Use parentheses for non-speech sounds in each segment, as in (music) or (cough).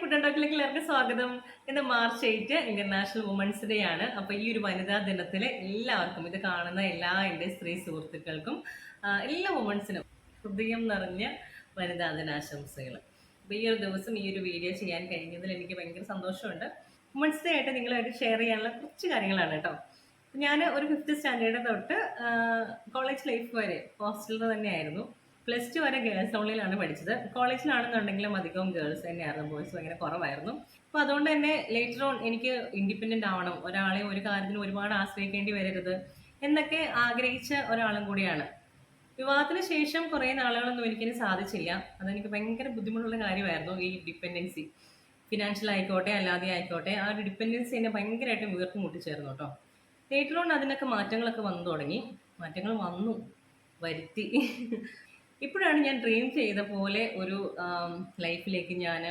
Food ഡോക്കിലേക്ക് എല്ലാവർക്കും സ്വാഗതം. ഇന്ന് March eight international women's day ആണ്. അപ്പൊ ഈ ഒരു വനിതാ ദിനത്തിൽ എല്ലാവർക്കും ഇത് കാണുന്ന എല്ലാ എന്റെ സ്ത്രീ സുഹൃത്തുക്കൾക്കും എല്ലാ വുമൻസിനും ഹൃദയം നിറഞ്ഞ വനിതാ ദിനാശംസകൾ. അപ്പൊ ഈ ഒരു ദിവസം ഈ ഒരു വീഡിയോ ചെയ്യാൻ കഴിഞ്ഞതിൽ എനിക്ക് ഭയങ്കര സന്തോഷമുണ്ട്. വുമൻസ് ഡേ ആയിട്ട് നിങ്ങളായിട്ട് ഷെയർ ചെയ്യാനുള്ള കുറച്ച് കാര്യങ്ങളാണ് കേട്ടോ. ഞാൻ ഒരു ഫിഫ്ത്ത് സ്റ്റാൻഡേർഡ് തൊട്ട് കോളേജ് ലൈഫ് വരെ ഹോസ്റ്റലിൽ തന്നെയായിരുന്നു. പ്ലസ് ടു വരെ ഗേൾസ് ഓൺലിയിലാണ് പഠിച്ചത്. കോളേജിലാണെന്നുണ്ടെങ്കിലും അധികവും ഗേൾസ് തന്നെയായിരുന്നു. ബോയ്സ് ഭയങ്കര കുറവായിരുന്നു. അപ്പോൾ അതുകൊണ്ട് തന്നെ ലേറ്റർ ഓൺ എനിക്ക് ഇൻഡിപെൻഡന്റ് ആവണം. ഒരാളെ ഒരു കാര്യത്തിന് ഒരുപാട് ആശ്രയിക്കേണ്ടി വരരുത് എന്നൊക്കെ ആഗ്രഹിച്ച ഒരാളും കൂടിയാണ്. വിവാഹത്തിന് ശേഷം കുറേ നാളുകളൊന്നും എനിക്കിനി സാധിച്ചില്ല. അതെനിക്ക് ഭയങ്കര ബുദ്ധിമുട്ടുള്ള കാര്യമായിരുന്നു ഈ ഡിപ്പെൻഡൻസി ഫിനാൻഷ്യൽ ആയിക്കോട്ടെ അല്ലാതെ ആയിക്കോട്ടെ ആ ഒരു ഡിപ്പെൻഡൻസി എന്നെ ഭയങ്കരമായിട്ട് വീർപ്പ് മുട്ടിച്ചേർന്നു കേട്ടോ. ലേറ്റർ ഓൺ അതിനൊക്കെ മാറ്റങ്ങളൊക്കെ വന്നു തുടങ്ങി. മാറ്റങ്ങൾ വന്നു. വരുത്തി. ഇപ്പോഴാണ് ഞാൻ ഡ്രീം ചെയ്ത പോലെ ഒരു ലൈഫിലേക്ക് ഞാൻ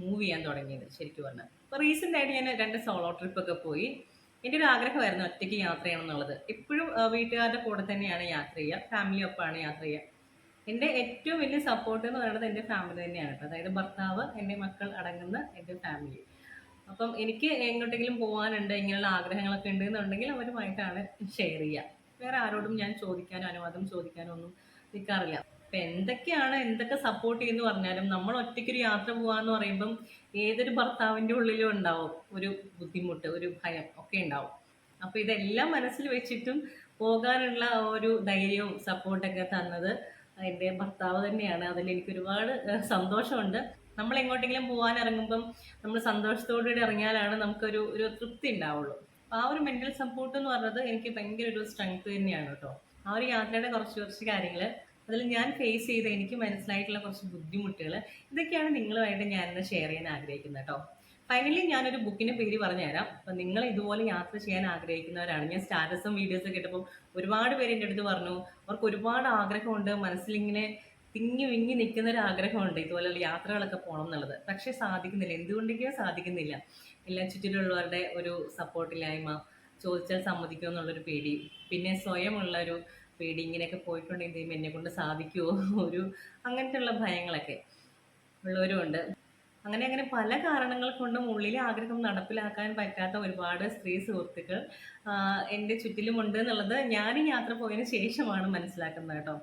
മൂവ് ചെയ്യാൻ തുടങ്ങിയത് ശരിക്കും പറഞ്ഞാൽ. അപ്പോൾ റീസെന്റ് ആയിട്ട് ഞാൻ രണ്ട് സോളോ ട്രിപ്പൊക്കെ പോയി. എന്റെ ഒരു ആഗ്രഹമായിരുന്നു ഒറ്റയ്ക്ക് യാത്ര ചെയ്യണം എന്നുള്ളത്. ഇപ്പോഴും വീട്ടുകാരുടെ കൂടെ തന്നെയാണ് യാത്ര ചെയ്യുക. ഫാമിലി ഒപ്പമാണ് യാത്ര ചെയ്യുക. എന്റെ ഏറ്റവും വലിയ സപ്പോർട്ട് എന്ന് പറയുന്നത് എന്റെ ഫാമിലി തന്നെയാണ് കേട്ടോ. അതായത് ഭർത്താവ് എന്റെ മക്കൾ അടങ്ങുന്ന എന്റെ ഫാമിലി അപ്പം എനിക്ക് എങ്ങോട്ടെങ്കിലും പോകാനുണ്ട് ഇങ്ങനെയുള്ള ആഗ്രഹങ്ങളൊക്കെ ഉണ്ട് എന്നുണ്ടെങ്കിൽ അവരുമായിട്ടാണ് ഷെയർ ചെയ്യുക. വേറെ ആരോടും ഞാൻ ചോദിക്കാനോ അനുവാദം ചോദിക്കാനോ ഒന്നും നിൽക്കാറില്ല. അപ്പം എന്തൊക്കെയാണ് എന്തൊക്കെ സപ്പോർട്ട് ചെയ്യുന്നു പറഞ്ഞാലും നമ്മൾ ഒറ്റയ്ക്കൊരു യാത്ര പോകാന്ന് പറയുമ്പം ഏതൊരു ഭർത്താവിന്റെ ഉള്ളിലും ഉണ്ടാവും ഒരു ബുദ്ധിമുട്ട് ഒരു ഭയം ഒക്കെ ഉണ്ടാവും. അപ്പോൾ ഇതെല്ലാം മനസ്സിൽ വെച്ചിട്ടും പോകാനുള്ള ഒരു ധൈര്യവും സപ്പോർട്ടൊക്കെ തന്നത് എന്റെ ഭർത്താവ് തന്നെയാണ്. അതിൽ എനിക്ക് ഒരുപാട് സന്തോഷമുണ്ട്. നമ്മൾ എങ്ങോട്ടെങ്കിലും പോകാൻ ഇറങ്ങുമ്പം നമ്മൾ സന്തോഷത്തോടുകൂടി ഇറങ്ങിയാലാണ് നമുക്കൊരു ഒരു തൃപ്തി ഉണ്ടാവുള്ളൂ. അപ്പോൾ ആ ഒരു മെന്റൽ സപ്പോർട്ട് എന്ന് പറഞ്ഞത് എനിക്ക് ഭയങ്കര ഒരു സ്ട്രെങ്ത് തന്നെയാണ് കേട്ടോ. ആ ഒരു യാത്രയുടെ കുറച്ച് കുറച്ച് കാര്യങ്ങൾ അതിൽ ഞാൻ ഫേസ് ചെയ്ത എനിക്ക് മനസ്സിലായിട്ടുള്ള കുറച്ച് ബുദ്ധിമുട്ടുകൾ ഇതൊക്കെയാണ് നിങ്ങളുമായിട്ട് ഞാനിന്ന് ഷെയർ ചെയ്യാൻ ആഗ്രഹിക്കുന്നത് കേട്ടോ. ഫൈനലി ഞാനൊരു ബുക്കിന്റെ പേര് പറഞ്ഞുതരാം. അപ്പം നിങ്ങൾ ഇതുപോലെ യാത്ര ചെയ്യാൻ ആഗ്രഹിക്കുന്നവരാണ്. ഞാൻ സ്റ്റാറ്റസും വീഡിയോസും കേട്ടപ്പോൾ ഒരുപാട് പേര് എന്റെ അടുത്ത് പറഞ്ഞു അവർക്ക് ഒരുപാട് ആഗ്രഹമുണ്ട് മനസ്സിലിങ്ങനെ തിങ്ങി വിങ്ങി നിൽക്കുന്ന ഒരു ആഗ്രഹമുണ്ട് ഇതുപോലെയുള്ള യാത്രകളൊക്കെ പോകണം എന്നുള്ളത്. പക്ഷേ സാധിക്കുന്നില്ല. എന്തുകൊണ്ടെങ്കിലും സാധിക്കുന്നില്ല. എല്ലാ ചുറ്റിലുള്ളവരുടെ ഒരു സപ്പോർട്ടില്ലായ്മ ചോദിച്ചാൽ സമ്മതിക്കുമെന്നുള്ളൊരു പേടി പിന്നെ സ്വയമുള്ളൊരു ഇങ്ങനെയൊക്കെ പോയിട്ടുണ്ടെങ്കിൽ ദൈവം എന്നെ കൊണ്ട് സാധിക്കുമോ (laughs) ഒരു അങ്ങനത്തെ ഉള്ള ഭയങ്ങളൊക്കെ ഉള്ളവരുമുണ്ട് അങ്ങനെ അങ്ങനെ പല കാരണങ്ങൾ കൊണ്ടും ഉള്ളിലെ ആഗ്രഹം നടപ്പിലാക്കാൻ പറ്റാത്ത ഒരുപാട് സ്ത്രീ സുഹൃത്തുക്കൾ എന്റെ ചുറ്റിലുമുണ്ട് എന്നുള്ളത് ഞാൻ യാത്ര പോയതിന് ശേഷമാണ് മനസ്സിലാക്കുന്നത് കേട്ടോ.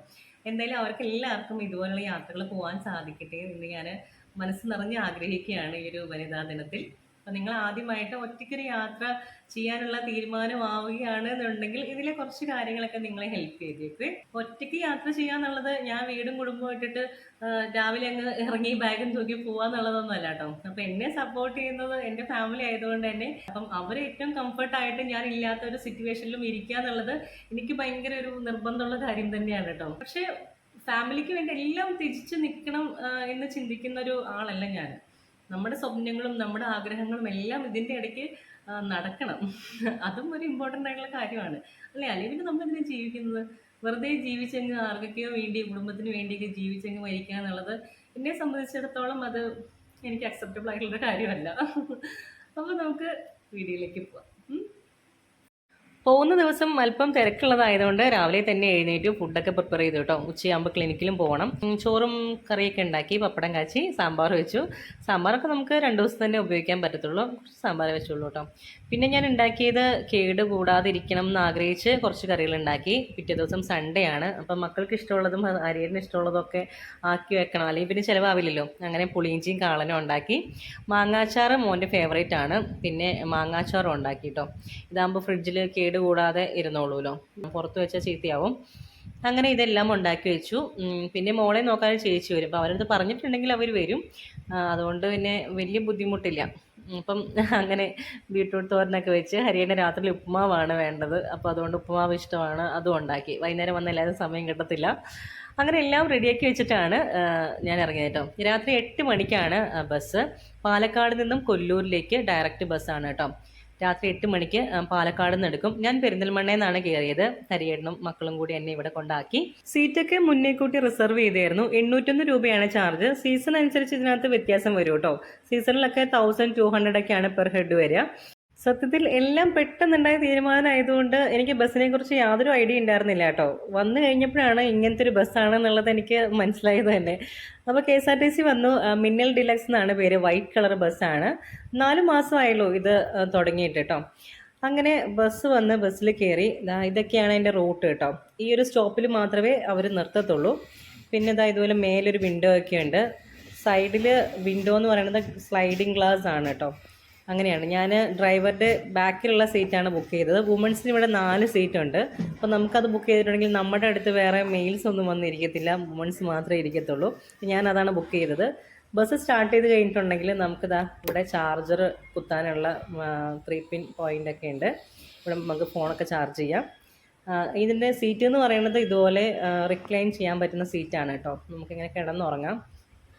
എന്തായാലും അവർക്ക് എല്ലാവർക്കും ഇതുപോലുള്ള യാത്രകൾ പോകാൻ സാധിക്കട്ടെ എന്ന് ഞാൻ മനസ്സ് നിറഞ്ഞ് ആഗ്രഹിക്കുകയാണ് ഈ ഒരു വനിതാ ദിനത്തിൽ. അപ്പം നിങ്ങൾ ആദ്യമായിട്ട് ഒറ്റയ്ക്കൊരു യാത്ര ചെയ്യാനുള്ള തീരുമാനമാവുകയാണ് എന്നുണ്ടെങ്കിൽ ഇതിലെ കുറച്ച് കാര്യങ്ങളൊക്കെ നിങ്ങളെ ഹെൽപ്പ് ചെയ്തേക്ക്. ഒറ്റയ്ക്ക് യാത്ര ചെയ്യാന്നുള്ളത് ഞാൻ വീടും കുടുംബവും ഇട്ടിട്ട് രാവിലെ അങ്ങ് ഇറങ്ങി ബാഗും തൂക്കി പോവാന്നുള്ളതൊന്നും അല്ല കേട്ടോ അപ്പം എന്നെ സപ്പോർട്ട് ചെയ്യുന്നത് എന്റെ ഫാമിലി ആയതുകൊണ്ട് തന്നെ. അപ്പം അവർ ഏറ്റവും കംഫർട്ടായിട്ട് ഞാൻ ഇല്ലാത്ത ഒരു സിറ്റുവേഷനിലും ഇരിക്കുക എന്നുള്ളത് എനിക്ക് ഭയങ്കര ഒരു നിർബന്ധമുള്ള കാര്യം തന്നെയാണ് കേട്ടോ പക്ഷെ ഫാമിലിക്ക് വേണ്ടി എല്ലാം തിരിച്ചു നിൽക്കണം എന്ന് ചിന്തിക്കുന്ന ഒരു ആളല്ല ഞാൻ. നമ്മുടെ സ്വപ്നങ്ങളും നമ്മുടെ ആഗ്രഹങ്ങളും എല്ലാം ഇതിന്റെ ഇടയ്ക്ക് നടക്കണം. അതും ഒരു ഇമ്പോർട്ടന്റ് ആയിട്ടുള്ള കാര്യമാണ്. അല്ലേ അല്ലെങ്കിൽ നമ്മളിങ്ങനെ ജീവിക്കുന്നത്? വെറുതെ ജീവിച്ചങ്ങ് ആർക്കൊക്കെയോ വേണ്ടി കുടുംബത്തിന് വേണ്ടിയൊക്കെ ജീവിച്ചങ്ങ് മരിക്കുക എന്നുള്ളത് എന്നെ സംബന്ധിച്ചിടത്തോളം അത് എനിക്ക് അക്സെപ്റ്റബിൾ ആയിട്ടുള്ള കാര്യമല്ല. അപ്പോൾ നമുക്ക് വീഡിയോയിലേക്ക് പോവാം. പോകുന്ന ദിവസം അല്പം തിരക്കുള്ളതായതുകൊണ്ട് രാവിലെ തന്നെ എഴുന്നേറ്റ് ഫുഡൊക്കെ പ്രിപ്പയർ ചെയ്തു കേട്ടോ. ഉച്ചയാകുമ്പോൾ ക്ലിനിക്കിലും പോകണം. ചോറും കറിയൊക്കെ ഉണ്ടാക്കി പപ്പടം കാച്ചി സാമ്പാർ വെച്ചു. സാമ്പാറൊക്കെ നമുക്ക് രണ്ട് ദിവസം തന്നെ ഉപയോഗിക്കാൻ പറ്റത്തുള്ളൂ. കുറച്ച് സാമ്പാർ വെച്ചുള്ളൂ കേട്ടോ. പിന്നെ ഞാൻ ഉണ്ടാക്കിയത് കേട് കൂടാതിരിക്കണം എന്ന് ആഗ്രഹിച്ച് കുറച്ച് കറികൾ ഉണ്ടാക്കി. പിറ്റേ ദിവസം സൺഡേ ആണ്. അപ്പം മക്കൾക്ക് ഇഷ്ടമുള്ളതും അരിയറിന് ഇഷ്ടമുള്ളതും ഒക്കെ ആക്കി വെക്കണം. അല്ലെങ്കിൽ പിന്നെ ചിലവാവില്ലല്ലോ. അങ്ങനെ പുളിയിഞ്ചിയും കാളനും ഉണ്ടാക്കി. മാങ്ങാച്ചാറ് മോന്റെ ഫേവറേറ്റ് ആണ്. പിന്നെ മാങ്ങാച്ചാറും ഉണ്ടാക്കി കേട്ടോ. ഇതാകുമ്പോൾ ഫ്രിഡ്ജിൽ കേട് കൂടാതെ ഇരുന്നോളൂല്ലോ പുറത്ത് വെച്ചാൽ ചീത്തയാവും. അങ്ങനെ ഇതെല്ലാം ഉണ്ടാക്കി വെച്ചു. പിന്നെ മോളെ നോക്കാൻ ചേച്ചി വരും. അപ്പോൾ അവരടുത്ത് പറഞ്ഞിട്ടുണ്ടെങ്കിൽ അവർ വരും. അതുകൊണ്ട് പിന്നെ വലിയ ബുദ്ധിമുട്ടില്ല. അപ്പം അങ്ങനെ ബീട്രൂട്ട് തോരനൊക്കെ വെച്ച് ഹരിയുടെ രാത്രി ഉപ്പുമാവാണ് വേണ്ടത്. അപ്പോൾ അതുകൊണ്ട് ഉപ്പുമാവ് ഇഷ്ടമാണ്. അതും ഉണ്ടാക്കി. വൈകുന്നേരം വന്ന് എല്ലാവരും സമയം കിട്ടത്തില്ല. അങ്ങനെ എല്ലാം റെഡിയാക്കി വെച്ചിട്ടാണ് ഞാൻ ഇറങ്ങിയത് കേട്ടോ. രാത്രി എട്ട് മണിക്കാണ് ബസ്. പാലക്കാട് നിന്നും കൊല്ലൂരിലേക്ക് ഡയറക്റ്റ് ബസ്സാണ് കേട്ടോ. രാത്രി എട്ട് മണിക്ക് പാലക്കാട് നിന്ന് എടുക്കും. ഞാൻ പെരിന്തൽമണ്ണയിൽ നിന്നാണ് കയറിയത്. ഹരിയേട്ടനും മക്കളും കൂടി എന്നെ ഇവിടെ കൊണ്ടാക്കി. സീറ്റൊക്കെ മുന്നേ കൂട്ടി റിസർവ് ചെയ്തായിരുന്നു. എണ്ണൂറ്റൊന്ന് രൂപയാണ് ചാർജ് സീസൺ അനുസരിച്ച് ഇതിനകത്ത് വ്യത്യാസം വരും കേട്ടോ. സീസണിലൊക്കെ തൗസൻഡ് ടു ഹൺഡ്രഡ് ഒക്കെയാണ് പെർ ഹെഡ് വരിക. സത്യത്തിൽ എല്ലാം പെട്ടെന്നുണ്ടായ തീരുമാനമായതുകൊണ്ട് എനിക്ക് ബസ്സിനെ കുറിച്ച് യാതൊരു ഐഡിയ ഉണ്ടായിരുന്നില്ല കേട്ടോ. വന്നു കഴിഞ്ഞപ്പോഴാണ് ഇങ്ങനത്തെ ഒരു ബസ്സാണെന്നുള്ളത് എനിക്ക് മനസ്സിലായത് തന്നെ. അപ്പോൾ K S R T C വന്നു. മിന്നൽ ഡിലക്സ് എന്നാണ് പേര്. വൈറ്റ് കളർ ബസ്സാണ്. നാല് മാസമായല്ലോ ഇത് തുടങ്ങിയിട്ട് കേട്ടോ. അങ്ങനെ ബസ് വന്ന് ബസ്സിൽ കയറി. ഇതൊക്കെയാണ് എന്റെ റൂട്ട് കേട്ടോ. ഈ ഒരു സ്റ്റോപ്പിൽ മാത്രമേ അവർ നിർത്തത്തുള്ളൂ. പിന്നെ ഇതാ ഇതുപോലെ മേലൊരു വിൻഡോ ഒക്കെ ഉണ്ട്. സൈഡിൽ വിൻഡോ എന്ന് പറയുന്നത് സ്ലൈഡിങ് ഗ്ലാസ് ആണ് കേട്ടോ. അങ്ങനെയാണ്. ഞാൻ ഡ്രൈവറുടെ ബാക്കിലുള്ള സീറ്റാണ് ബുക്ക് ചെയ്തത്. വുമൺസിന് ഇവിടെ നാല് സീറ്റുണ്ട്. അപ്പോൾ നമുക്കത് ബുക്ക് ചെയ്തിട്ടുണ്ടെങ്കിൽ നമ്മുടെ അടുത്ത് വേറെ മെയിൽസ് ഒന്നും വന്നിരിക്കത്തില്ല. വുമൺസ് മാത്രമേ ഇരിക്കത്തുള്ളൂ. ഞാൻ അതാണ് ബുക്ക് ചെയ്തത്. ബസ് സ്റ്റാർട്ട് ചെയ്ത് കഴിഞ്ഞിട്ടുണ്ടെങ്കിൽ നമുക്കിതാ ഇവിടെ ചാർജർ കുത്താനുള്ള ത്രീ പിൻ പോയിന്റ് ഒക്കെ ഉണ്ട്. ഇവിടെ നമുക്ക് ഫോണൊക്കെ ചാർജ് ചെയ്യാം. ഇതിന്റെ സീറ്റ് എന്ന് പറയുന്നത് ഇതുപോലെ റിക്ലൈൻ ചെയ്യാൻ പറ്റുന്ന സീറ്റാണ് കേട്ടോ. നമുക്കിങ്ങനെ കിടന്നുറങ്ങാം.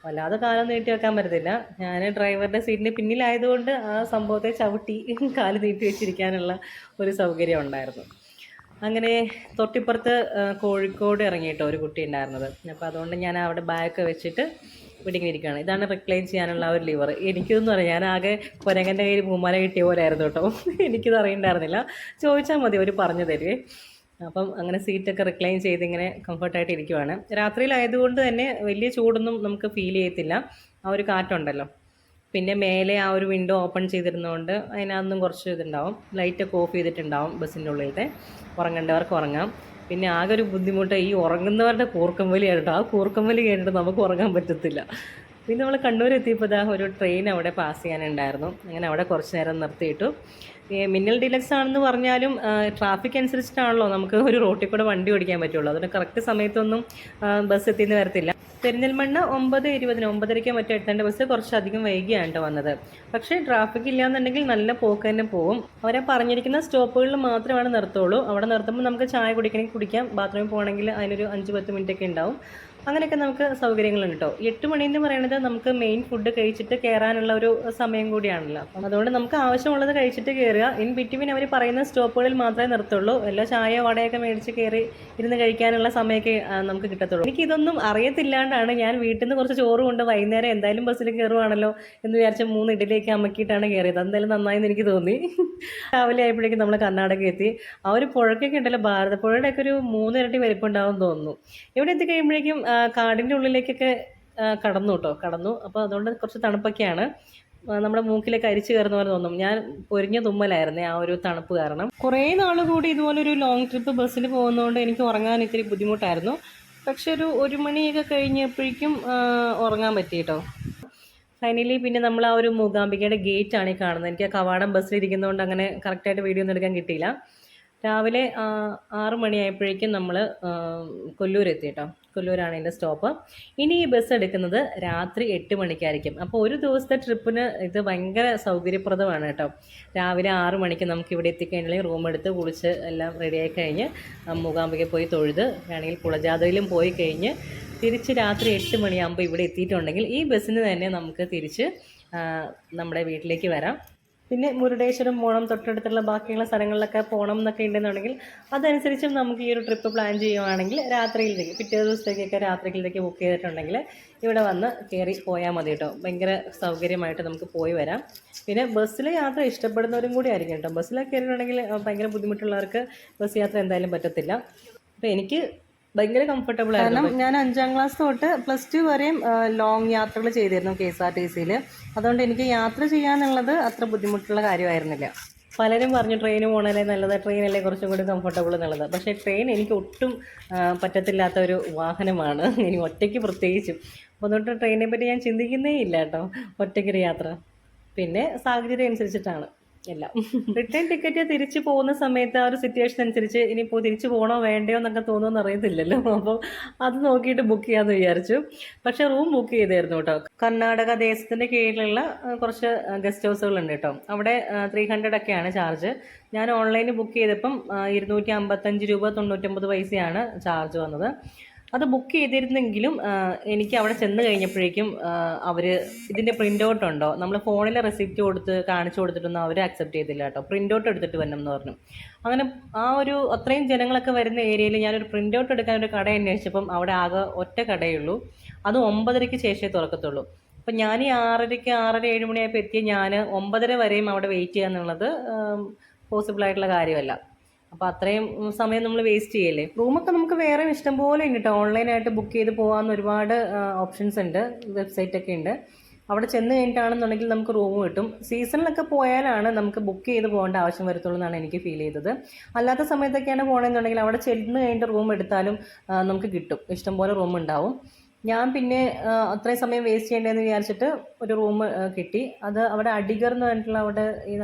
വല്ലാതെ കാലം നീട്ടി വെക്കാൻ പറ്റത്തില്ല. ഞാൻ ഡ്രൈവറുടെ സീറ്റിന് പിന്നിലായതുകൊണ്ട് ആ സംഭവത്തെ ചവിട്ടി കാൽ നീട്ടി വെച്ചിരിക്കാനുള്ള ഒരു സൗകര്യം ഉണ്ടായിരുന്നു. അങ്ങനെ തൊട്ടിപ്പുറത്ത് കോഴിക്കോട് ഇറങ്ങിയിട്ടോ ഒരു കുട്ടി ഉണ്ടായിരുന്നത്. അപ്പോൾ അതുകൊണ്ട് ഞാൻ അവിടെ ബാഗ് വെച്ചിട്ട് ഇവിടെ ഇരിക്കുകയാണ്. ഇതാണ് റിക്ലൈൻ ചെയ്യാനുള്ള ആ ഒരു ലിവർ എനിക്കിതെന്ന് പറയാം ഞാൻ ആകെ കൊരങ്ങന്റെ കയ്യിൽ പൂമാല കിട്ടിയ പോലെ ആയിരുന്നു കേട്ടോ. എനിക്കിത് അറിയണ്ടായിരുന്നില്ല. ചോദിച്ചാൽ മതി അവർ പറഞ്ഞു തരുവേ. അപ്പം അങ്ങനെ സീറ്റൊക്കെ റിക്ലൈൻ ചെയ്ത് ഇങ്ങനെ കംഫർട്ടായിട്ട് ഇരിക്കുവാണ്. രാത്രിയിലായതുകൊണ്ട് തന്നെ വലിയ ചൂടൊന്നും നമുക്ക് ഫീൽ ചെയ്യത്തില്ല. ആ ഒരു കാറ്റുണ്ടല്ലോ. പിന്നെ മേലെ ആ ഒരു വിൻഡോ ഓപ്പൺ ചെയ്തിരുന്നതുകൊണ്ട് അതിനകത്തും കുറച്ച് ഇതുണ്ടാവും. ലൈറ്റൊക്കെ ഓഫ് ചെയ്തിട്ടുണ്ടാവും ബസ്സിന്റെ ഉള്ളിലത്തെ. ഉറങ്ങേണ്ടവർക്ക് ഉറങ്ങാം. പിന്നെ ആകെ ഒരു ബുദ്ധിമുട്ട് ഈ ഉറങ്ങുന്നവരുടെ കൂർക്കം വലിയാണ് കേട്ടോ. ആ കൂർക്കം വലി കേട്ടിട്ട് നമുക്ക് ഉറങ്ങാൻ പറ്റത്തില്ല. പിന്നെ നമ്മൾ കണ്ണൂർ എത്തിയപ്പോൾ ഒരു ട്രെയിൻ അവിടെ പാസ് ചെയ്യാനുണ്ടായിരുന്നു. അങ്ങനെ അവിടെ കുറച്ച് നേരം നിർത്തിയിട്ടു. മിന്നൽ ഡിലക്സ് ആണെന്ന് പറഞ്ഞാലും ട്രാഫിക് അനുസരിച്ചിട്ടാണല്ലോ നമുക്ക് ഒരു റോട്ടിൽ കൂടെ വണ്ടി ഓടിക്കാൻ പറ്റുള്ളൂ. അതുകൊണ്ട് കറക്റ്റ് സമയത്തൊന്നും ബസ് എത്തിയെന്ന് വരത്തില്ല. പെരിന്തൽമണ്ണ ഒമ്പത് ഇരുപതിന് ഒമ്പതരയ്ക്ക് മറ്റോ എത്തേണ്ട ബസ് കുറച്ചധികം വൈകിയാണ് കേട്ടോ വന്നത്. പക്ഷേ ട്രാഫിക് ഇല്ലാന്നുണ്ടെങ്കിൽ നല്ല പോക്ക് തന്നെ പോകും അവരെ പറഞ്ഞിരിക്കുന്ന സ്റ്റോപ്പുകളിൽ മാത്രമാണ് നിർത്തുള്ളൂ. അവിടെ നിർത്തുമ്പോൾ നമുക്ക് ചായ കുടിക്കണമെങ്കിൽ കുടിക്കാം. ബാത്റൂമിൽ പോകണമെങ്കിൽ അതിനൊരു അഞ്ച് പത്ത് മിനിറ്റ് ഒക്കെ ഉണ്ടാവും. അങ്ങനെയൊക്കെ നമുക്ക് സൗകര്യങ്ങളുണ്ട് കേട്ടോ എട്ട് മണി എന്ന് പറയുന്നത് നമുക്ക് മെയിൻ ഫുഡ് കഴിച്ചിട്ട് കയറാനുള്ള ഒരു സമയം കൂടിയാണല്ലോ. അപ്പം അതുകൊണ്ട് നമുക്ക് ആവശ്യമുള്ളത് കഴിച്ചിട്ട് കയറുക ഇൻ ബിറ്റ്വീൻ അവർ പറയുന്ന സ്റ്റോപ്പുകളിൽ മാത്രമേ നിർത്തുള്ളൂ. എല്ലാ ചായ വടയൊക്കെ മേടിച്ച് കയറി ഇരുന്ന് കഴിക്കാനുള്ള സമയമൊക്കെ നമുക്ക് കിട്ടത്തുള്ളൂ. എനിക്ക് ഇതൊന്നും അറിയത്തില്ലാണ്ടാണ് ഞാൻ വീട്ടിൽ നിന്ന് കുറച്ച് ചോറ് കൊണ്ട് വൈകുന്നേരം എന്തായാലും ബസ്സിൽ കയറുവാണല്ലോ എന്ന് വിചാരിച്ച മൂന്ന് ഇഡലിയൊക്കെ അമ്മക്കിയിട്ടാണ് കയറിയത് എന്തായാലും നന്നായെന്ന് എനിക്ക് തോന്നി. രാവിലെ ആയപ്പോഴേക്കും നമ്മൾ കർണാടക എത്തി. ആ ഒരു പുഴക്കൊക്കെ ഉണ്ടല്ലോ ഭാരതപ്പുഴയുടെ ഒക്കെ ഒരു മൂന്നിരട്ടി വലിപ്പം ഉണ്ടാവും തോന്നുന്നു. ഇവിടെ എത്തിക്കഴിയുമ്പോഴേക്കും കാടിന്റെ ഉള്ളിലേക്കൊക്കെ കടന്നു കേട്ടോ കടന്നു. അപ്പോൾ അതുകൊണ്ട് കുറച്ച് തണുപ്പൊക്കെയാണ്. നമ്മുടെ മൂക്കിലേക്ക് അരിച്ചു കയറുന്ന പോലെ തോന്നും. ഞാൻ പൊരിഞ്ഞ തുമ്മലായിരുന്നേ ആ ഒരു തണുപ്പ് കാരണം. കുറേ നാൾ കൂടി ഇതുപോലൊരു ലോങ് ട്രിപ്പ് ബസ്സിൽ പോകുന്നതുകൊണ്ട് എനിക്ക് ഉറങ്ങാൻ ഇത്തിരി ബുദ്ധിമുട്ടായിരുന്നു. പക്ഷെ ഒരു ഒരു മണിയൊക്കെ കഴിഞ്ഞപ്പോഴേക്കും ഉറങ്ങാൻ പറ്റി കേട്ടോ. ഫൈനലി പിന്നെ നമ്മൾ ആ ഒരു മൂകാംബികയുടെ ഗേറ്റ് ആണ് ഈ കാണുന്നത്. എനിക്ക് ആ കവാടം ബസ്സിലിരിക്കുന്നതുകൊണ്ട് അങ്ങനെ കറക്റ്റായിട്ട് വീഡിയോ ഒന്നും എടുക്കാൻ കിട്ടിയില്ല. രാവിലെ ആറ് മണിയായപ്പോഴേക്കും നമ്മൾ കൊല്ലൂർ എത്തി കേട്ടോ കൊല്ലൂരാണ് എന്റെ സ്റ്റോപ്പ്. ഇനി ഈ ബസ് എടുക്കുന്നത് രാത്രി എട്ട് മണിക്കായിരിക്കും. അപ്പോൾ ഒരു ദിവസത്തെ ട്രിപ്പിന് ഇത് ഭയങ്കര സൗകര്യപ്രദമാണ് കേട്ടോ. രാവിലെ ആറ് മണിക്ക് നമുക്ക് ഇവിടെ എത്തിക്കഴിഞ്ഞാൽ റൂം എടുത്ത് കുളിച്ച് എല്ലാം റെഡിയായി കഴിഞ്ഞ് മൂകാംബിക പോയി തൊഴുത് വേണമെങ്കിൽ കുളജാതയിലും പോയി കഴിഞ്ഞ് തിരിച്ച് രാത്രി എട്ട് മണിയാകുമ്പോൾ ഇവിടെ എത്തിയിട്ടുണ്ടെങ്കിൽ ഈ ബസ്സിന് തന്നെ നമുക്ക് തിരിച്ച് നമ്മുടെ വീട്ടിലേക്ക് വരാം. പിന്നെ മുരുടേശ്വരം പോകണം തൊട്ടടുത്തുള്ള ബാക്കിയുള്ള സ്ഥലങ്ങളിലൊക്കെ പോകണം എന്നൊക്കെ ഉണ്ടെന്നുണ്ടെങ്കിൽ അതനുസരിച്ചും നമുക്ക് ഈ ഒരു ട്രിപ്പ് പ്ലാൻ ചെയ്യുവാണെങ്കിൽ രാത്രിയിലേക്ക് പിറ്റേ ദിവസത്തേക്കൊക്കെ രാത്രിയിലേക്ക് ബുക്ക് ചെയ്തിട്ടുണ്ടെങ്കിൽ ഇവിടെ വന്ന് കയറി പോയാൽ മതി കേട്ടോ. ഭയങ്കര സൗകര്യമായിട്ട് നമുക്ക് പോയി വരാം. പിന്നെ ബസ്സിൽ യാത്ര ഇഷ്ടപ്പെടുന്നവരും കൂടി ആയിരിക്കും കേട്ടോ. ബസ്സിലൊക്കെ കയറിയിട്ടുണ്ടെങ്കിൽ ഭയങ്കര ബുദ്ധിമുട്ടുള്ളവർക്ക് ബസ് യാത്ര എന്തായാലും പറ്റത്തില്ല. അപ്പോൾ എനിക്ക് ഭയങ്കര കംഫർട്ടബിൾ ആയിരുന്നു. ഞാൻ അഞ്ചാം ക്ലാസ് തൊട്ട് പ്ലസ് ടു വരെയും ലോങ് യാത്രകൾ ചെയ്തിരുന്നു കെ എസ് ആർ ടി സിയിൽ അതുകൊണ്ട് എനിക്ക് യാത്ര ചെയ്യാന്നുള്ളത് അത്ര ബുദ്ധിമുട്ടുള്ള കാര്യമായിരുന്നില്ല. പലരും പറഞ്ഞു ട്രെയിൻ പോകണല്ലേ നല്ലത് ട്രെയിനല്ലേ കുറച്ചും കൂടി കംഫർട്ടബിൾ എന്നുള്ളത്. പക്ഷേ ട്രെയിൻ എനിക്ക് ഒട്ടും പറ്റത്തില്ലാത്ത ഒരു വാഹനമാണ്. (laughs) ഇനി ഒറ്റയ്ക്ക് പ്രത്യേകിച്ചും. അപ്പോൾ അതുകൊണ്ട് ട്രെയിനെ പറ്റി ഞാൻ ചിന്തിക്കുന്നേ ഇല്ല കേട്ടോ. ഒറ്റയ്ക്കൊരു യാത്ര. പിന്നെ സാഹചര്യം അനുസരിച്ചിട്ടാണ്. എല്ലാം. റിട്ടേൺ ടിക്കറ്റ് തിരിച്ചു പോകുന്ന സമയത്ത് ആ ഒരു സിറ്റുവേഷൻ അനുസരിച്ച് ഇനിയിപ്പോൾ തിരിച്ചു പോകണോ വേണ്ടയോ എന്നൊക്കെ തോന്നുമെന്ന് അറിയത്തില്ലല്ലോ അപ്പോൾ അത് നോക്കിയിട്ട് ബുക്ക് ചെയ്യാമെന്ന് വിചാരിച്ചു. പക്ഷെ റൂം ബുക്ക് ചെയ്തായിരുന്നു കേട്ടോ. കർണാടക ദേശത്തിന്റെ കീഴിലുള്ള കുറച്ച് ഗസ്റ്റ് ഹൗസുകൾ ഉണ്ട് കേട്ടോ. അവിടെ ത്രീ ഹൺഡ്രഡ് ഒക്കെയാണ് ചാർജ് ഞാൻ ഓൺലൈനിൽ ബുക്ക് ചെയ്തപ്പം ഇരുന്നൂറ്റി അമ്പത്തഞ്ച് രൂപ തൊണ്ണൂറ്റൊമ്പത് പൈസയാണ് ചാർജ് വന്നത്. അത് ബുക്ക് ചെയ്തിരുന്നെങ്കിലും എനിക്ക് അവിടെ ചെന്ന് കഴിഞ്ഞപ്പോഴേക്കും അവർ ഇതിന്റെ പ്രിന്റ് ഔട്ട് ഉണ്ടോ? നമ്മൾ ഫോണിൽ റെസിപ്റ്റ് കൊടുത്ത് കാണിച്ചു കൊടുത്തിട്ടൊന്നും അവർ അക്സെപ്റ്റ് ചെയ്തില്ല കേട്ടോ. പ്രിന്റ് ഔട്ട് എടുത്തിട്ട് വരണം എന്ന് പറഞ്ഞു. അങ്ങനെ ആ ഒരു അത്രയും ജനങ്ങളൊക്കെ വരുന്ന ഏരിയയിൽ ഞാനൊരു പ്രിന്റ് ഔട്ട് എടുക്കാൻ ഒരു കട അന്വേഷിച്ചപ്പം അവിടെ ആകെ ഒറ്റ കടയുള്ളൂ. അത് ഒമ്പതരയ്ക്ക് ശേഷമേ തുറക്കത്തുള്ളൂ. അപ്പം ഞാൻ ഈ ആറരയ്ക്ക് ആറര ഏഴ് മണിയായപ്പോൾ എത്തിയ ഞാൻ ഒമ്പതര വരെയും അവിടെ വെയിറ്റ് ചെയ്യുക എന്നുള്ളത് പോസിബിൾ ആയിട്ടുള്ള കാര്യമല്ല. അപ്പോൾ അത്രയും സമയം നമ്മൾ വേസ്റ്റ് ചെയ്യല്ലേ? റൂമൊക്കെ നമുക്ക് വേറെ ഇഷ്ടം പോലെ ഉണ്ട് കേട്ടോ ഓൺലൈനായിട്ട് ബുക്ക് ചെയ്ത് പോകാൻ ഒരുപാട് ഓപ്ഷൻസ് ഉണ്ട്. വെബ്സൈറ്റ് ഒക്കെ ഉണ്ട്. അവിടെ ചെന്ന് കഴിഞ്ഞിട്ടാണെന്നുണ്ടെങ്കിൽ നമുക്ക് റൂം കിട്ടും. സീസണിലൊക്കെ പോയാലാണ് നമുക്ക് ബുക്ക് ചെയ്ത് പോകേണ്ട ആവശ്യം വരത്തുള്ളൂ എന്നാണ് എനിക്ക് ഫീൽ ചെയ്തത്. അല്ലാത്ത സമയത്തൊക്കെയാണ് പോകണമെന്നുണ്ടെങ്കിൽ അവിടെ ചെന്ന് കഴിഞ്ഞിട്ട് റൂം എടുത്താലും നമുക്ക് കിട്ടും. ഇഷ്ടംപോലെ റൂം ഉണ്ടാവും. ഞാൻ പിന്നെ അത്രയും സമയം വേസ്റ്റ് ചെയ്യേണ്ടതെന്ന് വിചാരിച്ചിട്ട് ഒരു റൂം കിട്ടി. അത് അവിടെ അടികർ എന്ന് പറഞ്ഞിട്ടുള്ള അവിടെ ഈ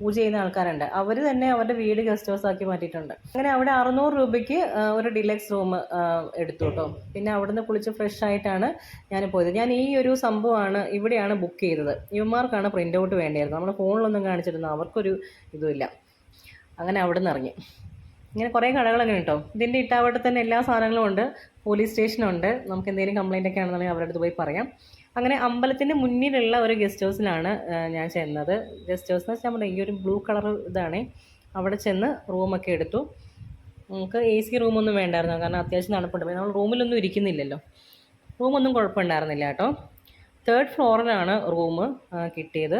പൂജ ചെയ്യുന്ന ആൾക്കാരുണ്ട്. അവർ തന്നെ അവരുടെ വീട് ഗസ്റ്റ് ഹൗസ് ആക്കി മാറ്റിയിട്ടുണ്ട്. അങ്ങനെ അവിടെ അറുന്നൂറ് രൂപയ്ക്ക് ഒരു ഡിലക്സ് റൂം എടുത്തു കേട്ടോ. പിന്നെ അവിടുന്ന് കുളിച്ച് ഫ്രഷ് ആയിട്ടാണ് ഞാൻ പോയത്. ഞാൻ ഈ ഒരു സംഭവമാണ് ഇവിടെയാണ് ബുക്ക് ചെയ്തത്. ഇവന്മാർക്കാണ് പ്രിന്റ് ഔട്ട് വേണ്ടിയിരുന്നത് നമ്മൾ ഫോണിലൊന്നും കാണിച്ചിരുന്നു. അവർക്കൊരു ഇതുമില്ല. അങ്ങനെ അവിടെ നിന്ന് ഇറങ്ങി. ഇങ്ങനെ കുറേ കടകളൊക്കെ കേട്ടോ ഇതിന്റെ ഇട്ടാവട്ടം തന്നെ എല്ലാ സാധനങ്ങളും ഉണ്ട്. പോലീസ് സ്റ്റേഷനുണ്ട്. നമുക്ക് എന്തെങ്കിലും കംപ്ലൈന്റ് ഒക്കെ ആണെന്നുണ്ടെങ്കിൽ അവരുടെ അടുത്ത് പോയി പറയാം. അങ്ങനെ അമ്പലത്തിന്റെ മുന്നിലുള്ള ഒരു ഗസ്റ്റ് ഹൗസിലാണ് ഞാൻ ചെന്നത്. ഗസ്റ്റ് ഹൗസ് എന്ന് വെച്ചാൽ നമ്മുടെ ഈ ഒരു ബ്ലൂ കളർ ഇതാണ്. അവിടെ ചെന്ന് റൂമൊക്കെ എടുത്തു. നമുക്ക് എ സി റൂമൊന്നും വേണ്ടായിരുന്നു. കാരണം അത്യാവശ്യം തണുപ്പുണ്ട്. നമ്മൾ റൂമിലൊന്നും ഇരിക്കുന്നില്ലല്ലോ. റൂമൊന്നും കുഴപ്പമുണ്ടായിരുന്നില്ല കേട്ടോ. തേർഡ് ഫ്ലോറിലാണ് റൂം കിട്ടിയത്.